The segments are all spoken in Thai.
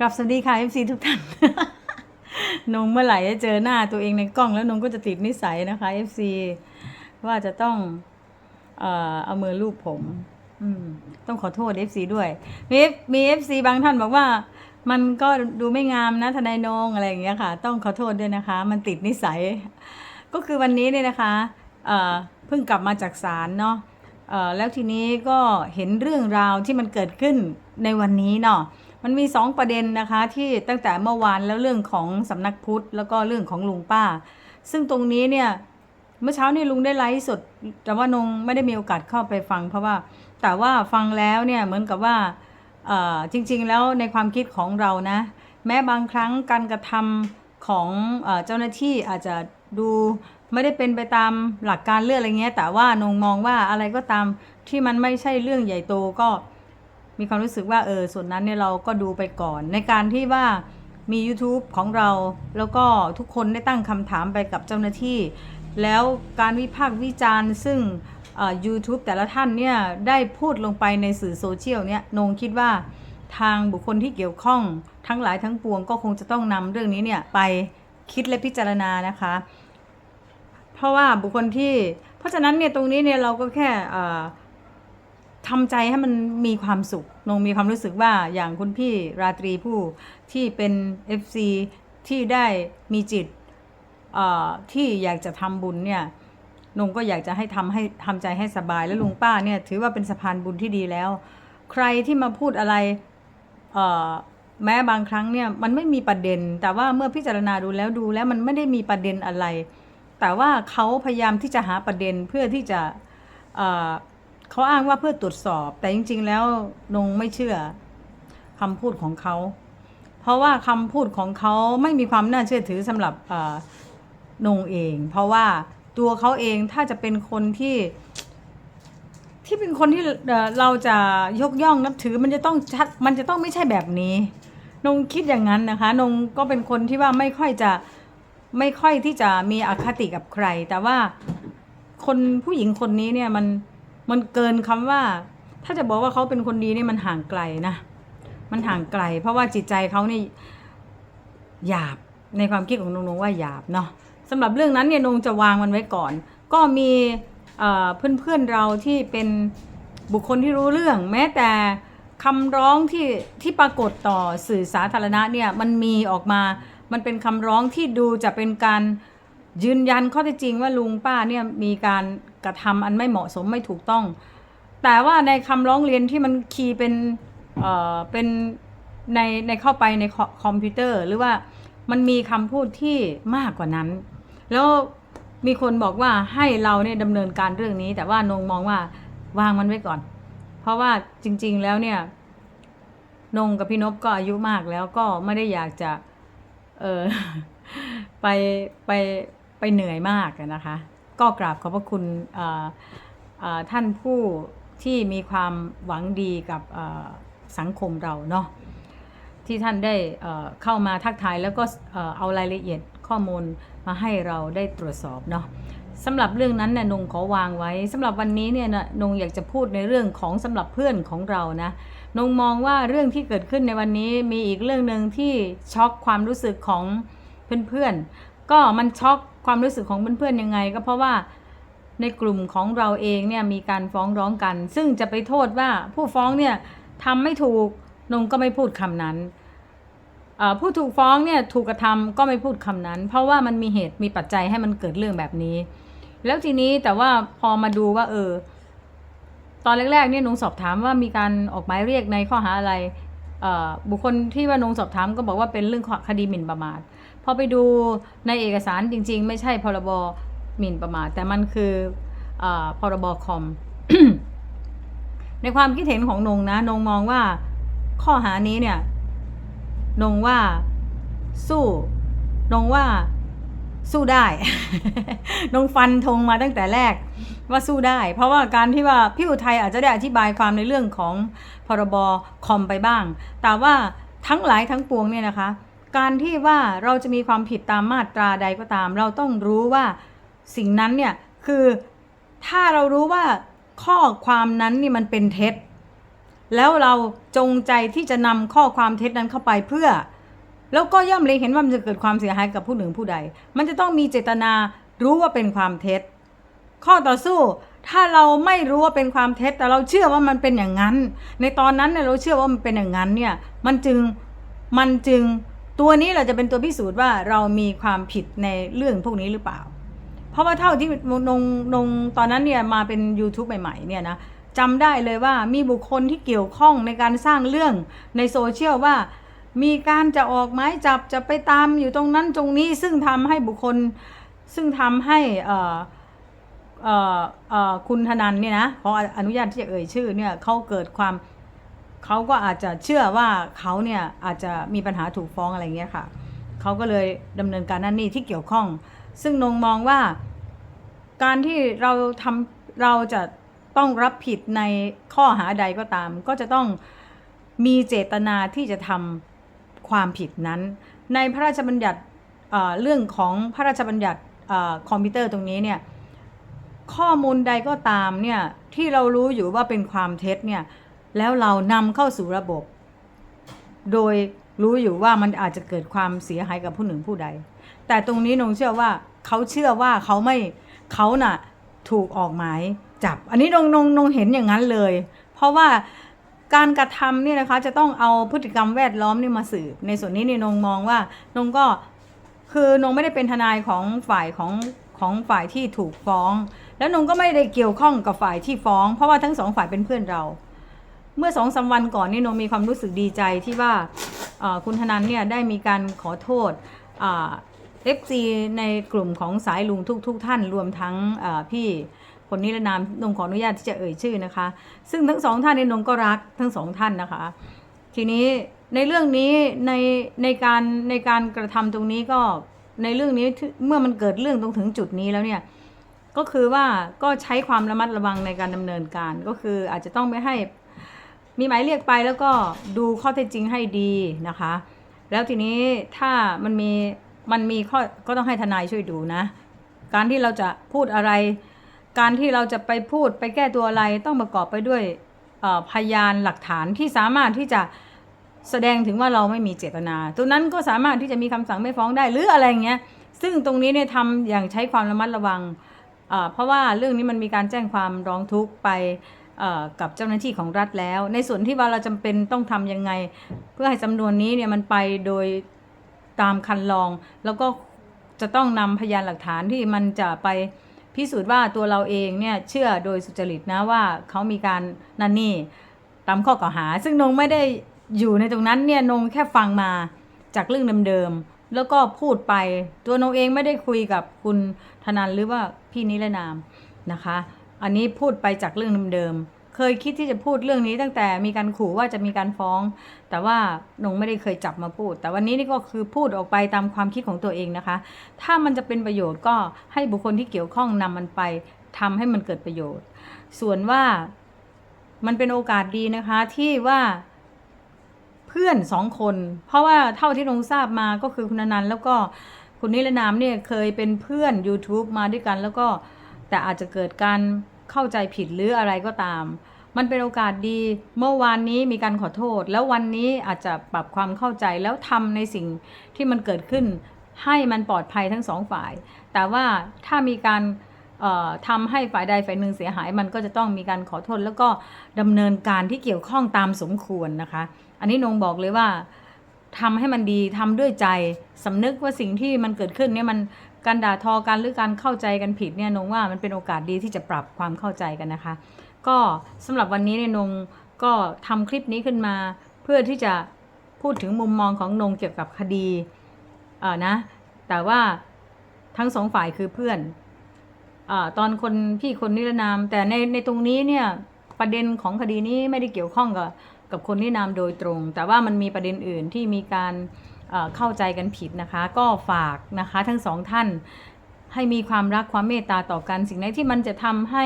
กลับสวัสดีค่ะ FC ทุกท่าน นงเมื่อไหร่จะเจอหน้าตัวเองในกล้อง แล้วนงก็จะติดนิสัยนะคะ FC ว่าจะต้องเอ่อเอามือลูบผมอืมต้องขอโทษ FC ด้วย มีมี FC บางท่านบอกว่า มันก็ดูไม่งามนะทนายนงอะไรอย่างเงี้ยค่ะ ต้องขอโทษด้วยนะคะ มันติดนิสัย ก็คือวันนี้เนี่ยนะคะเอ่อเพิ่งกลับมาจากศาลเนาะเอ่อแล้วทีนี้ก็เห็นเรื่องราวที่มันเกิดขึ้นในวันนี้เนาะ มันมีสองประเด็นนะคะที่ตั้งแต่เมื่อวานแล้วเรื่องของสำนักพุทธแล้วก็เรื่องของลุงป้า ซึ่งตรงนี้เนี่ยเมื่อเช้านี่ลุงได้ไลฟ์สดแต่ว่านงไม่ได้มีโอกาสเข้าไปฟัง เพราะว่าแต่ว่าฟังแล้วเนี่ยเหมือนกับว่าจริง ๆ แล้วในความคิดของเรานะ แม้บางครั้งการกระทำของเอเจ้าหน้าที่อาจจะดูไม่ได้เป็นไปตามหลักการเรื่องอะไรเงี้ยแต่ว่านงมองว่าอะไรก็ตามที่มันไม่ใช่เรื่องใหญ่โตก็ มีความรู้สึกว่าเออส่วนนั้นเนี่ยเราก็ดูไปก่อน ในการที่ว่ามี YouTube ของเรา แล้วก็ทุกคนได้ตั้งคำถามไปกับเจ้าหน้าที่ แล้วการวิพากษ์วิจารณ์ ซึ่งเอ่อ YouTube แต่ละท่านเนี่ยได้พูดลงไปในสื่อโซเชียลเนี่ยนงคิดว่าทางบุคคลที่เกี่ยวข้องทั้งหลายทั้งปวงก็คงจะต้องนำเรื่องนี้เนี่ยไปคิดและพิจารณานะคะ เพราะว่าบุคคลที่ เพราะฉะนั้นเนี่ยตรงนี้เนี่ยเราก็แค่ ทำใจให้มันมีความสุขนงมีความรู้สึกว่าอย่างคุณพี่ราตรีผู้ที่เป็น FC ที่ได้มีจิตที่อยากจะทำบุญเนี่ยนงก็อยากจะให้ทำให้ทำใจให้สบายแล้วลุงป้าเนี่ยถือว่าเป็นสะพานบุญที่ดีแล้ว ใครที่มาพูดอะไรแม้บางครั้งเนี่ยมันไม่มีประเด็น แต่ว่าเมื่อพิจารณาดูแล้วดูแล้วมันไม่ได้มีประเด็นอะไร แต่ว่าเขาพยายามที่จะหาประเด็นเพื่อที่จะ เขาอ้างว่าเพื่อตรวจสอบ แต่จริง ๆ แล้วนงไม่เชื่อคำพูดของเขา เพราะว่าคำพูดของเขาไม่มีความน่าเชื่อถือสำหรับอ่อนงเอง เพราะว่าตัวเขาเองถ้าจะเป็นคนที่ ที่เป็นคนที่เราจะยกย่องนับถือมันจะต้องชัดมันจะต้องไม่ใช่แบบนี้ นงคิดอย่างนั้นนะคะ นงก็เป็นคนที่ว่าไม่ค่อยจะไม่ค่อยที่จะมีอคติกับใคร แต่ว่าคนผู้หญิงคนนี้เนี่ยมัน มันเกินคำว่า ถ้าจะบอกว่าเขาเป็นคนดีนี่มันห่างไกลนะ มันห่างไกล เพราะว่าจิตใจเขานี่หยาบในความคิดของนงนงว่าหยาบเนาะสำหรับเรื่องนั้นเนี่ยนงจะวางมันไว้ก่อน ก็มีเอ่อเพื่อนๆเราที่เป็นบุคคลที่รู้เรื่อง แม้แต่คำร้องที่ที่ปรากฏต่อสื่อสาธารณะเนี่ยมันมีออกมา มันเป็นคำร้องที่ดูจะเป็นการยืนยันข้อเท็จจริงว่าลุงป้าเนี่ยมีการ กระทำอันไม่เหมาะสมไม่ถูกต้อง แต่ว่าในคำร้องเรียนที่มันคีย์เป็นเอ่อเป็นในในเข้าไปในคอคอมพิวเตอร์ หรือว่ามันมีคำพูดที่มากกว่านั้น แล้วมีคนบอกว่าให้เราเนี่ยดำเนินการเรื่องนี้ แต่ว่านงมองว่าวางมันไว้ก่อน เพราะว่าจริง ๆแล้วเนี่ยนงกับพี่นพก็อายุมากแล้วก็ไม่ได้อยากจะ เออไปไปไปเหนื่อยมากนะคะ ก็กราบขอบพระคุณท่านผู้ที่มีความหวังดีกับสังคมเราเนาะที่ท่านได้เข้ามาทักทายแล้วก็เอารายละเอียดข้อมูลมาให้เราได้ตรวจสอบเนาะสำหรับเรื่องนั้นเนี่ยนงขอวางไว้สำหรับวันนี้เนี่ยนะนงอยากจะพูดในเรื่องของสำหรับเพื่อนของเรานะนงมองว่าเรื่องที่เกิดขึ้นในวันนี้มีอีกเรื่องหนึ่งที่ช็อกความรู้สึกของเพื่อนๆก็มันช็อก ความรู้สึกของเพื่อนๆยังไง ก็เพราะว่าในกลุ่มของเราเองเนี่ยมีการฟ้องร้องกัน ซึ่งจะไปโทษว่าผู้ฟ้องเนี่ยทำไม่ถูกนงก็ไม่พูดคำนั้นผู้ถูกฟ้องเนี่ยถูกกระทำก็ไม่พูดคำนั้น เพราะว่ามันมีเหตุมีปัจจัยให้มันเกิดเรื่องแบบนี้ แล้วทีนี้แต่ว่าพอมาดูว่า เออ ตอนแรกๆเนี่ยนงสอบถามว่ามีการออกหมายเรียกในข้อหาอะไรบุคคลที่ว่านงสอบถามก็บอกว่าเป็นเรื่องคดีหมิ่นประมาท พอไปดูในเอกสารจริง ๆ ไม่ใช่พรบหมิ่นประมาทแต่มันคือออพรบคอม ในความคิดเห็นของนงนะนงมองว่าข้อหานี้เนี่ยนงว่าสู้นงว่าสู้ได้ นงฟันธงมาตั้งแต่แรกว่าสู้ได้ เพราะว่าการที่ว่าพี่อุทัยอาจจะได้อธิบายความในเรื่องของพรบคอมไปบ้าง แต่ว่าทั้งหลายทั้งปวงเนี่ยนะคะ การที่ว่าเราจะมีความผิดตามมาตราใดก็ตาม เราต้องรู้ว่าสิ่งนั้นเนี่ยคือถ้าเรารู้ว่าข้อความนั้นนี่มันเป็นเท็จ แล้วเราจงใจที่จะนำข้อความเท็จนั้นเข้าไปเพื่อ แล้วก็ย่อมเล็งเห็นว่ามันจะเกิดความเสียหายกับผู้หนึ่งผู้ใด มันจะต้องมีเจตนารู้ว่าเป็นความเท็จ ข้อต่อสู้ถ้าเราไม่รู้ว่าเป็นความเท็จ แต่เราเชื่อว่ามันเป็นอย่างนั้น ในตอนนั้นเนี่ยเราเชื่อว่ามันเป็นอย่างนั้นเนี่ยมันจึงมันจึง ตัวนี้เราจะเป็นตัวพิสูจน์ว่าเรามีความผิดในเรื่องพวกนี้หรือเปล่า เพราะว่าเท่าที่นงนงตอนนั้นเนี่ยมาเป็น YouTube ใหม่ๆเนี่ยนะจำได้เลยว่ามีบุคคลที่เกี่ยวข้องในการสร้างเรื่องในโซเชียลว่ามีการจะออกหมายจับจะไปตามอยู่ตรงนั้นตรงนี้ซึ่งทำให้บุคคลซึ่งทำให้เออเออเออคุณธนันเนี่ยนะขออนุญาตที่จะเอ่ยชื่อเนี่ยเขาเกิดความ เขาก็อาจจะเชื่อว่าเขาเนี่ยอาจจะมีปัญหาถูกฟ้องอะไรเงี้ยค่ะเขาก็เลยดำเนินการนั่นนี่ที่เกี่ยวข้อง ซึ่งนงมองว่า การที่เราทำเราจะต้องรับผิดในข้อหาใดก็ตาม ก็จะต้องมีเจตนาที่จะทำความผิดนั้น ในพระราชบัญญัติเรื่องของพระราชบัญญัติอคอมพิวเตอร์ตรงนี้เนี่ยข้อมูลใดก็ตามเนี่ยที่เรารู้อยู่ว่าเป็นความเท็จเนี่ย แล้วเรานำเข้าสู่ระบบ โดยรู้อยู่ว่ามันอาจจะเกิดความเสียหายกับผู้หนึ่งผู้ใด แต่ตรงนี้นงเชื่อว่าเขาเชื่อว่าเขาไม่เขาน่ะถูกออกหมายจับ อันนี้นงนงนงเห็นอย่างนั้นเลย เพราะว่าการกระทำเนี่ยนะคะจะต้องเอาพฤติกรรมแวดล้อมนี่มาสืบ ในส่วนนี้นี่นงมองว่านงก็คือนงไม่ได้เป็นทนายของฝ่ายของของฝ่ายที่ถูกฟ้อง แล้วนงก็ไม่ได้เกี่ยวข้องกับฝ่ายที่ฟ้อง เพราะว่าทั้งสองฝ่ายเป็นเพื่อนเรา เมื่อสองสามวันก่อนนี่นมีความรู้สึกดีใจที่ว่าคุณธนันเนี่ยได้มีการขอโทษเอฟซีในกลุ่มของสายลุงทุกๆทท่านรวมทั้งพี่คนนิรนามนงขออนุญาตที่จะเอ่ยชื่อนะคะ ซึ่งทั้งสองท่านในนงก็รักทั้งสองท่านนะคะ ทีนี้ในเรื่องนี้ในในการในการกระทำตรงนี้ก็ในเรื่องนี้เมื่อมันเกิดเรื่องตรงถึงจุดนี้แล้วเนี่ยก็คือว่าก็ใช้ความระมัดระวังในการดำเนินการก็คืออาจจะต้องไม่ให้ มีหมายเรียกไปแล้วก็ดูข้อเท็จจริงให้ดีนะคะ แล้วทีนี้ถ้ามันมีมันมีข้อก็ต้องให้ทนายช่วยดูนะ การที่เราจะพูดอะไร การที่เราจะไปพูดไปแก้ตัวอะไรต้องประกอบไปด้วยพยานหลักฐานที่สามารถที่จะแสดงถึงว่าเราไม่มีเจตนา ตัวนั้นก็สามารถที่จะมีคำสั่งไม่ฟ้องได้หรืออะไรเงี้ย ซึ่งตรงนี้เนี่ยทำอย่างใช้ความระมัดระวัง เพราะว่าเรื่องนี้มันมีการแจ้งความร้องทุกข์ไป กับเจ้าหน้าที่ของรัฐแล้ว ในส่วนที่ว่าเราจำเป็นต้องทำยังไง เพื่อให้จำนวนนี้เนี่ยมันไปโดยตามคันลอง แล้วก็จะต้องนำพยานหลักฐานที่มันจะไปพิสูจน์ว่าตัวเราเองเนี่ยเชื่อโดยสุจริตนะว่าเขามีการนั่นนี่ตามข้อกล่าวหา ซึ่งนงไม่ได้อยู่ในตรงนั้นเนี่ยนงแค่ฟังมาจากเรื่องเดิมๆแล้วก็พูดไปตัวนงเองไม่ได้คุยกับคุณธนันหรือว่าพี่นิรนามนะคะ อันนี้พูดไปจากเรื่องเดิมๆ เคยคิดที่จะพูดเรื่องนี้ตั้งแต่มีการขู่ว่าจะมีการฟ้อง แต่ว่านงไม่ได้เคยจับมาพูด แต่วันนี้นี่ก็คือพูดออกไปตามความคิดของตัวเองนะคะ ถ้ามันจะเป็นประโยชน์ก็ให้บุคคลที่เกี่ยวข้องนำมันไปทำให้มันเกิดประโยชน์ ส่วนว่ามันเป็นโอกาสดีนะคะที่ว่าเพื่อนสองคน เพราะว่าเท่าที่นงทราบมาก็คือคุณนันแล้วก็คุณนิรนามเนี่ยเคยเป็นเพื่อน YouTube มาด้วยกัน แล้วก็แต่อาจจะเกิดการ เข้าใจผิดหรืออะไรก็ตาม มันเป็นโอกาสดี เมื่อวานนี้มีการขอโทษ แล้ววันนี้อาจจะปรับความเข้าใจแล้วทำในสิ่งที่มันเกิดขึ้น ให้มันปลอดภัยทั้งสองฝ่าย แต่ว่าถ้ามีการเอ่อทำให้ฝ่ายใดฝ่ายหนึ่งเสียหาย มันก็จะต้องมีการขอโทษแล้วก็ดำเนินการที่เกี่ยวข้องตามสมควรนะคะ อันนี้นงบอกเลยว่าทำให้มันดีทำด้วยใจสำนึกว่าสิ่งที่มันเกิดขึ้นเนี่ยมัน การด่าทอกันหรือการเข้าใจกันผิดเนี่ยนงว่ามันเป็นโอกาสดีที่จะปรับความเข้าใจกันนะคะ ก็สำหรับวันนี้เนี่ยนงก็ทำคลิปนี้ขึ้นมา เพื่อที่จะพูดถึงมุมมองของนงเกี่ยวกับคดีเออนะแต่ว่าทั้งสองฝ่ายคือเพื่อนอตอนคนพี่คนนิรนาม แต่ในในตรงนี้เนี่ยประเด็นของคดีนี้ไม่ได้เกี่ยวข้องกับกับคนนิรนามโดยตรง แต่ว่ามันมีประเด็นอื่นที่มีการ เข้าใจกันผิดนะคะ ก็ฝากนะคะทั้งสองท่านให้มีความรักความเมตตาต่อกัน สิ่งไหนที่มันจะทำให้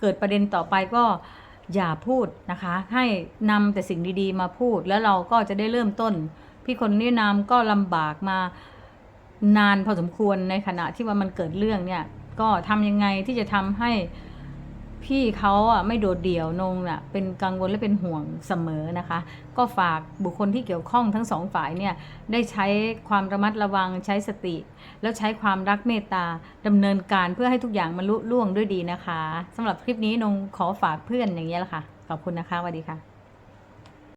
เกิดประเด็นต่อไปก็อย่าพูดนะคะ ให้นำแต่สิ่งดีๆ มาพูดแล้วเราก็จะได้เริ่มต้น พี่คนนิรนามก็ลำบากมานานพอสมควรในขณะที่ว่ามันเกิดเรื่องเนี่ยก็ทำยังไงที่จะทำให้ พี่เขาอะไม่โดดเดี่ยวนงน่ะเป็นกังวลและเป็นห่วงเสมอนะคะ ก็ฝากบุคคลที่เกี่ยวข้องทั้งสองฝ่ายเนี่ยได้ใช้ความระมัดระวังใช้สติ แล้วใช้ความรักเมตตาดำเนินการเพื่อให้ทุกอย่างมันลุล่วงด้วยดีนะคะสำหรับคลิปนี้นงขอฝากเพื่อนอย่างนี้ยแหละค่ะขอบคุณนะคะสวัสดีค่ะ